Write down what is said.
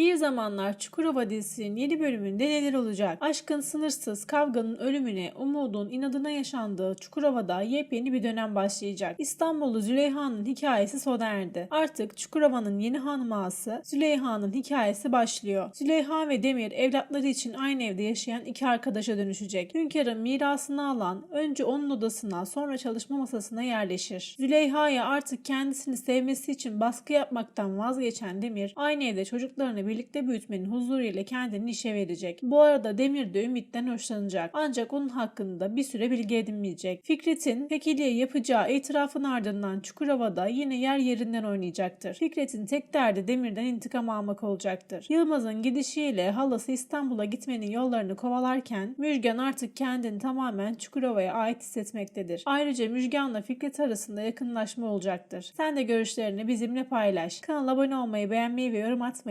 Bir zamanlar Çukurova dizisinin yeni bölümünde neler olacak? Aşkın sınırsız, kavganın ölümüne, umudun inadına yaşandığı Çukurova'da yepyeni bir dönem başlayacak. İstanbullu Züleyha'nın hikayesi sona erdi. Artık Çukurova'nın yeni hanım ağası Züleyha'nın hikayesi başlıyor. Züleyha ve Demir evlatları için aynı evde yaşayan iki arkadaşa dönüşecek. Hünkârın mirasını alan önce onun odasına sonra çalışma masasına yerleşir. Züleyha'ya artık kendisini sevmesi için baskı yapmaktan vazgeçen Demir aynı evde çocuklarını birlikte büyütmenin huzuruyla kendini işe verecek. Bu arada Demir de Ümit'ten hoşlanacak. Ancak onun hakkında bir süre bilgi edinmeyecek. Fikret'in Fekili'ye yapacağı itirafın ardından Çukurova'da yine yer yerinden oynayacaktır. Fikret'in tek derdi Demir'den intikam almak olacaktır. Yılmaz'ın gidişiyle halası İstanbul'a gitmenin yollarını kovalarken Müjgan artık kendini tamamen Çukurova'ya ait hissetmektedir. Ayrıca Müjgan'la Fikret arasında yakınlaşma olacaktır. Sen de görüşlerini bizimle paylaş. Kanala abone olmayı, beğenmeyi ve yorum atmayı da